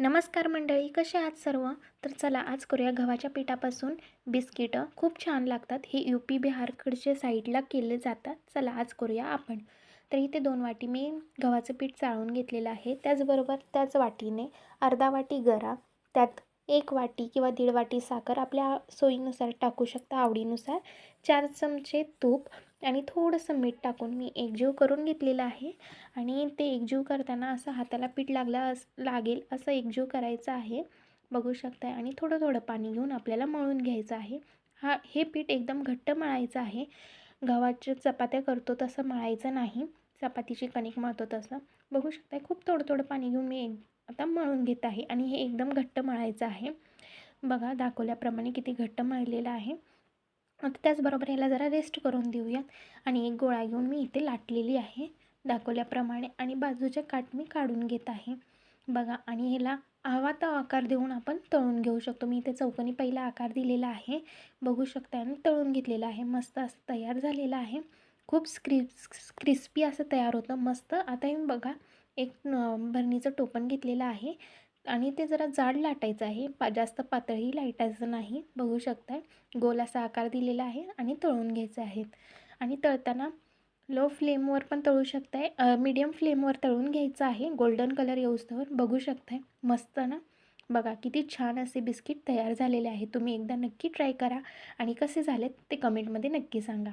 नमस्कार मंडळी कसे आहात सर्व? तर चला आज करूया गव्हाच्या पिठापासून बिस्किटं. खूप छान लागतात. हे यू पी बिहारकडच्या साईडला केले जातात. चला आज करूया आपण. तर इथे दोन वाटी मी गव्हाचं पीठ चाळून घेतलेलं आहे. त्याचबरोबर त्याच वाटीने अर्धा वाटी गरा त्यात एक वाटी किंवा दीड वाटी साखर आपल्या सोयीनुसार टाकू शकता आवडीनुसार. चार चमचे तूप आणि थोडंसं मीठ टाकून मी एकजीव करून घेतलेलं आहे. आणि ते एकजीव करताना असं हाताला पीठ लागला अस लागेल असं एकजीव करायचं आहे. बघू शकताय. आणि थोडं थोडं पाणी घेऊन आपल्याला मळून घ्यायचं आहे. हा हे पीठ एकदम घट्ट मळायचं आहे. गव्हाच्या चपात्या करतो तसं मळायचं नाही. चपातीची कणिक मळतो तसं. बघू शकताय. खूप थोडं थोडं पाणी घेऊन मी एक आता मळून घेत आहे. आणि हे एकदम घट्ट मळायचं आहे. बघा दाखवल्याप्रमाणे किती घट्ट मळलेलं आहे. आता त्याचबरोबर याला जरा रेस्ट करून देऊयात. आणि एक गोळा घेऊन मी इथे लाटलेली आहे. दाखवल्याप्रमाणे आणि बाजूचे काठ मी काढून घेत आहे. बघा आणि ह्याला हवा तर आकार देऊन आपण तळून घेऊ शकतो. मी इथे चौकोनी पहिला आकार दिलेला आहे. बघू शकता आणि तळून घेतलेला आहे. मस्त असं तयार झालेलं आहे. खूप स्क्रिप्स क्रिस्पी असं तयार होतं. मस्त. आता हे बघा एक भरणीचं टोपण घेतलेलं आहे. आणि ते जरा जाड लाटायचं आहे. पा जास्त पातळी लाटायचं नाही. बघू शकताय. गोल असा आकार दिलेला आहे आणि तळून घ्यायचं आहेत. आणि तळताना लो फ्लेमवर पण तळू शकताय. मीडियम फ्लेमवर तळून घ्यायचं आहे. गोल्डन कलर येऊस्तवर बघू शकताय. मस्त ना? बघा किती छान असे बिस्किट तयार झालेले आहे तुम्ही एकदा नक्की ट्राय करा आणि कसे झालेत ते कमेंटमध्ये नक्की सांगा.